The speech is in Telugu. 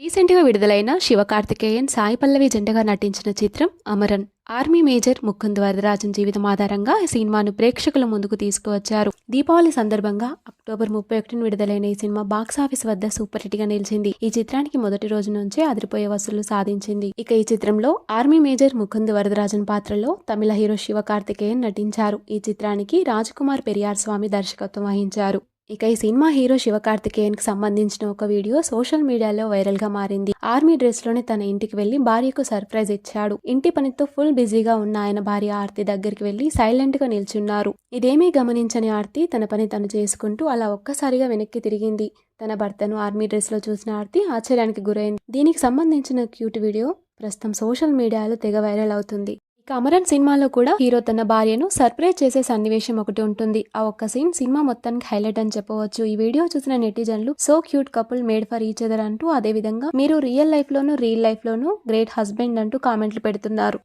రీసెంట్గా విడుదలైన శివకార్తికేయన్ సాయి పల్లవి జంటగా నటించిన చిత్రం అమరన్. ఆర్మీ మేజర్ ముకుంద్ వరదరాజన్ జీవితం ఆధారంగా ఈ సినిమాను ప్రేక్షకుల ముందుకు తీసుకువచ్చారు. దీపావళి సందర్భంగా అక్టోబర్ ముప్పై ఒకటిన విడుదలైన ఈ సినిమా బాక్సాఫీస్ వద్ద సూపర్ హిట్గా నిలిచింది. ఈ చిత్రానికి మొదటి రోజు నుంచే అదిరిపోయే వసూళ్ళు సాధించింది. ఇక ఈ చిత్రంలో ఆర్మీ మేజర్ ముకుంద్ వరదరాజన్ పాత్రలో తమిళ హీరో శివకార్తికేయన్ నటించారు. ఈ చిత్రానికి రాజ్కుమార్ పెరియార్ స్వామి దర్శకత్వం వహించారు. ఇక ఈ సినిమా హీరో శివకార్తికేయన్కి సంబంధించిన ఒక వీడియో సోషల్ మీడియాలో వైరల్గా మారింది. ఆర్మీ డ్రెస్లోనే తన ఇంటికి వెళ్ళి భార్యకు సర్ప్రైజ్ ఇచ్చాడు. ఇంటి పనితో ఫుల్ బిజీగా ఉన్న ఆయన భార్య ఆర్తి దగ్గరికి వెళ్ళి సైలెంట్గా నిల్చున్నారు. ఇదేమీ గమనించని ఆర్తి తన పని తను చేసుకుంటూ అలా ఒక్కసారిగా వెనక్కి తిరిగింది. తన భర్తను ఆర్మీ డ్రెస్లో చూసిన ఆర్తి ఆశ్చర్యానికి గురైంది. దీనికి సంబంధించిన క్యూట్ వీడియో ప్రస్తుతం సోషల్ మీడియాలో తెగ వైరల్ అవుతుంది. కమరన్ సినిమాలో కూడా హీరో తన భార్యను సర్ప్రైజ్ చేసే సన్నివేశం ఒకటి ఉంటుంది. ఆ ఒక్క సీన్ సినిమా మొత్తానికి హైలైట్ అని చెప్పవచ్చు. ఈ వీడియో చూసిన నెటిజన్లు so cute couple made for each other అంటూ అదే విధంగా మీరు రియల్ లైఫ్ లోను రియల్ లైఫ్ లోను గ్రేట్ హస్బెండ్ అంటూ కామెంట్లు పెడుతున్నారు.